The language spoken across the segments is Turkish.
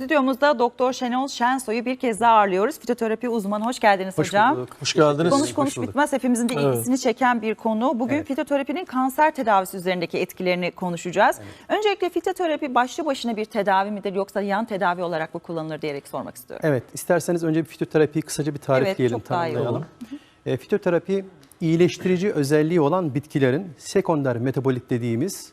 Stüdyomuzda Doktor Şenol Şensoy'u bir kez daha ağırlıyoruz. Fitoterapi uzmanı. Hoş geldiniz Hoş hocam. bulduk. Hoş geldiniz. Konuş konuş Hoş bitmez. Hepimizin de Evet. ilgisini çeken bir konu. Bugün Evet. fitoterapinin kanser tedavisi üzerindeki etkilerini konuşacağız. Öncelikle fitoterapi başlı başına bir tedavi midir yoksa yan tedavi olarak mı kullanılır diyerek sormak istiyorum. Evet, isterseniz önce bir fitoterapiyi kısaca bir tarifleyelim, çok daha iyi tanımlayalım. E, fitoterapi iyileştirici özelliği olan bitkilerin sekonder metabolit dediğimiz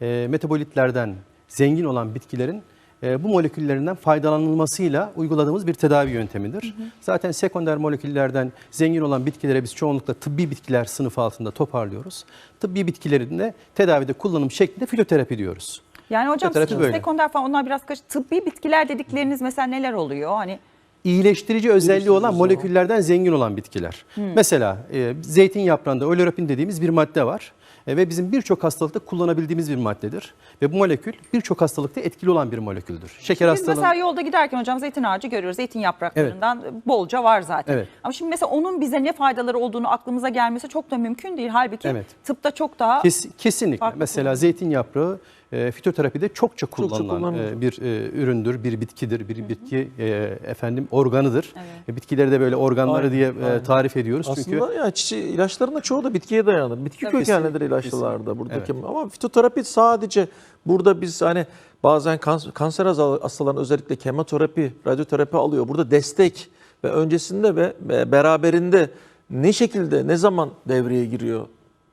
e, metabolitlerden zengin olan bitkilerin e, bu moleküllerinden faydalanılmasıyla uyguladığımız bir tedavi yöntemidir. Zaten sekonder moleküllerden zengin olan bitkilere biz çoğunlukla tıbbi bitkiler sınıfı altında toparlıyoruz. Tıbbi bitkilerin de tedavide kullanım şeklinde fitoterapi diyoruz. Yani hocam sekonder falan onlar biraz kaç tıbbi bitkiler dedikleriniz mesela neler oluyor? Hani iyileştirici özelliği olan moleküllerden zengin olan bitkiler. Hmm. Mesela e, zeytin yaprağında oleuropen dediğimiz bir madde var. E, ve bizim birçok hastalıkta kullanabildiğimiz bir maddedir. Ve bu molekül birçok hastalıkta etkili olan bir moleküldür. Şeker hastalığı. mesela yolda giderken hocam zeytin ağacı görüyoruz. Zeytin yapraklarından bolca var zaten. Evet. Ama şimdi mesela onun bize ne faydaları olduğunu aklımıza gelmesi çok da mümkün değil. Halbuki Evet. tıpta çok daha Kes- kesinlikle. Farklı Mesela zeytin yaprağı e, fitoterapide çokça kullanılan kullanılıyor. e, bir e, üründür, bir bitkidir, bir bitki e, efendim organıdır. Evet. E, Bitkileri de böyle organları Aynen, diye aynen. tarif ediyoruz. Çünkü Aslında ya çiçeği ilaçların da çoğu da bitkiye dayanır. Bitki Tabii. kökenlidir ilaçlarda buradaki. Ama fitoterapi sadece burada biz hani bazen kans- kanser hastalarının özellikle kemoterapi, radyoterapi alıyor. Burada destek ve öncesinde ve beraberinde ne şekilde, ne zaman devreye giriyor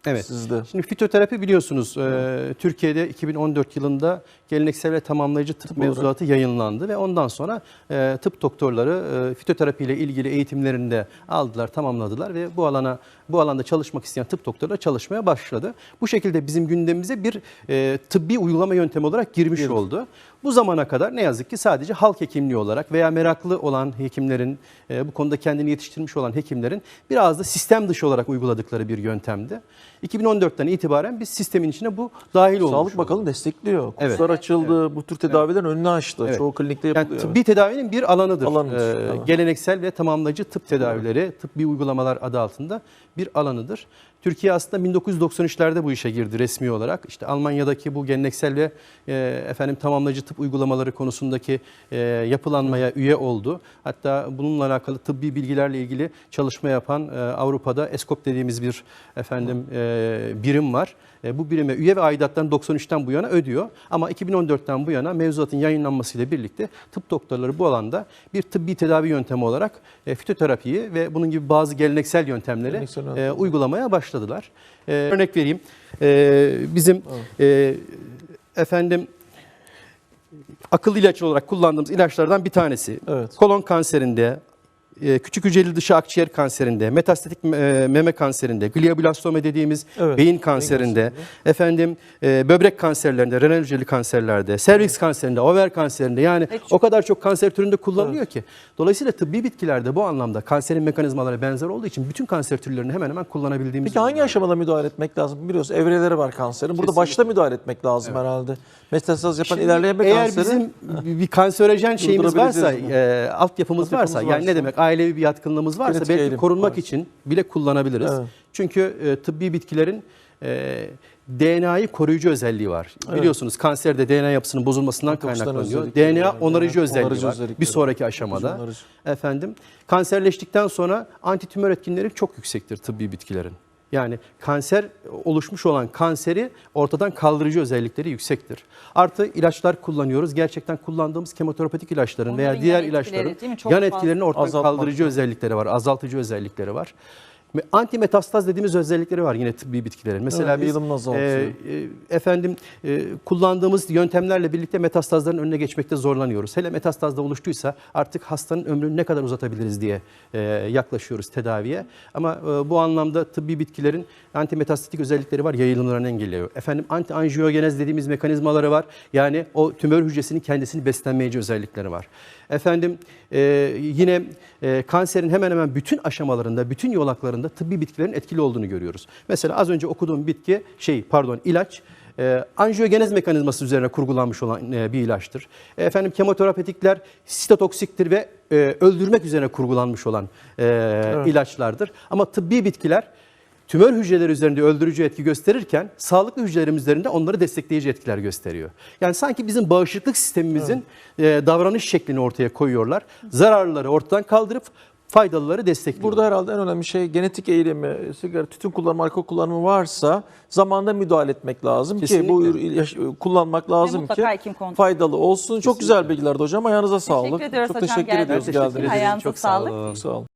Evet. sizde? Şimdi fitoterapi biliyorsunuz e, Türkiye'de 2014 yılında geleneksel ve tamamlayıcı tıp, olarak. mevzuatı yayınlandı ve ondan sonra e, tıp doktorları e, fitoterapi ile ilgili eğitimlerini de aldılar, tamamladılar ve bu alana bu alanda çalışmak isteyen tıp doktorları çalışmaya başladı. Bu şekilde bizim gündemimize bir e, tıbbi uygulama yöntemi olarak girmiş oldu. Bu zamana kadar ne yazık ki sadece halk hekimliği olarak veya meraklı olan hekimlerin, e, bu konuda kendini yetiştirmiş olan hekimlerin biraz da sistem dışı olarak uyguladıkları bir yöntemdi. 2014'ten itibaren biz sistemin içine bu dahil olmuş. Sağlık. Bakanı destekliyor. Evet. Kurslar açıldı, bu tür tedavilerin önünü açtı. Evet. Çoğu klinikte Yani yapılıyor. tıbbi tedavinin bir alanıdır. Alanıdır, Ee, tamam. Geleneksel ve tamamlayıcı tıp tedavileri, tıbbi uygulamalar adı altında bir alanıdır. Türkiye aslında 1993'lerde bu işe girdi resmi olarak. İşte Almanya'daki bu geleneksel ve e, efendim tamamlayıcı tıp uygulamaları konusundaki e, yapılanmaya üye oldu. Hatta bununla alakalı tıbbi bilgilerle ilgili çalışma yapan e, Avrupa'da ESCOP dediğimiz bir efendim e, birim var. E, bu birime üye ve aidatlarını 93'ten bu yana ödüyor. Ama 2014'ten bu yana mevzuatın yayınlanmasıyla birlikte tıp doktorları bu alanda bir tıbbi tedavi yöntemi olarak e, fitoterapiyi ve bunun gibi bazı geleneksel yöntemleri Geleneksel e, uygulamaya başladılar. Örnek vereyim. Bizim efendim akıllı ilaç olarak kullandığımız ilaçlardan bir tanesi. Evet. Kolon kanserinde, küçük hücreli dışı akciğer kanserinde, metastatik e, meme kanserinde, glioblastoma dediğimiz Evet, beyin beyin kanserinde, kanserinde. efendim e, böbrek kanserlerinde, renal hücreli kanserlerde, serviks kanserinde, over kanserinde yani çok. o kadar çok kanser türünde kullanılıyor ki. Dolayısıyla tıbbi bitkilerde bu anlamda kanserin mekanizmaları benzer olduğu için bütün kanser türlerini hemen hemen kullanabildiğimiz Peki hangi aşamada müdahale etmek lazım? Biliyoruz evreleri var kanserin. Burada Kesinlikle. başta müdahale etmek lazım herhalde. Metastaz yapan Şimdi ilerleyen bir eğer kanseri bizim bir kanserojen şeyimiz varsa, e, altyapımız varsa, Altyapımız yani ne varsa. demek ailevi bir yatkınlığımız varsa Genetik belki eğilim korunmak varsa. için bile kullanabiliriz. Evet. Çünkü e, tıbbi bitkilerin e, DNA'yı koruyucu özelliği var. Biliyorsunuz kanserde DNA yapısının bozulmasından kaynaklanıyor. DNA var, onarıcı DNA özelliği onarıcı var. özellikleri Bir var. sonraki aşamada. onarıcı. Efendim kanserleştikten sonra antitümör etkinleri çok yüksektir tıbbi bitkilerin. Yani kanser oluşmuş olan kanseri ortadan kaldırıcı özellikleri yüksektir. Artı ilaçlar kullanıyoruz. Gerçekten kullandığımız kemoterapetik ilaçların Onların veya diğer ilaçların yan etkilerini ortadan kaldırıcı özellikleri var, azaltıcı özellikleri var. Antimetastaz dediğimiz özellikleri var yine tıbbi bitkilerin. Mesela Evet, biz e, e, efendim e, kullandığımız yöntemlerle birlikte metastazların önüne geçmekte zorlanıyoruz. Hele metastazda oluştuysa artık hastanın ömrünü ne kadar uzatabiliriz diye e, yaklaşıyoruz tedaviye. Ama e, bu anlamda tıbbi bitkilerin antimetastatik özellikleri var, yayılımlarını engelliyor. Efendim anti anjiyogenez dediğimiz mekanizmaları var. Yani o tümör hücresinin kendisini beslenmeyici özellikleri var. Efendim e, yine e, kanserin hemen hemen bütün aşamalarında, bütün yolaklarında tıbbi bitkilerin etkili olduğunu görüyoruz. Mesela az önce okuduğum bitki, şey pardon ilaç, e, anjiyogenez mekanizması üzerine kurgulanmış olan e, bir ilaçtır. E, efendim kemoterapetikler sitotoksiktir ve e, öldürmek üzerine kurgulanmış olan e, ilaçlardır. Ama tıbbi bitkiler tümör hücreleri üzerinde öldürücü etki gösterirken sağlıklı hücrelerim üzerinde onları destekleyici etkiler gösteriyor. Yani sanki bizim bağışıklık sistemimizin e, davranış şeklini ortaya koyuyorlar. Zararlıları ortadan kaldırıp faydalıları destekliyor. Burada herhalde en önemli şey genetik eğilimi, sigara, tütün kullanımı, alkol kullanımı varsa zamanda müdahale etmek lazım ki Kesinlikle. bu ür- yaş- kullanmak lazım ki faydalı olsun. Çok güzel bilgilerdi hocam. Ayağınıza sağlık. ediyoruz Çok hocam teşekkür ediyoruz. Ayağınıza Çok sağ sağlık. olun. Çok sağ olun.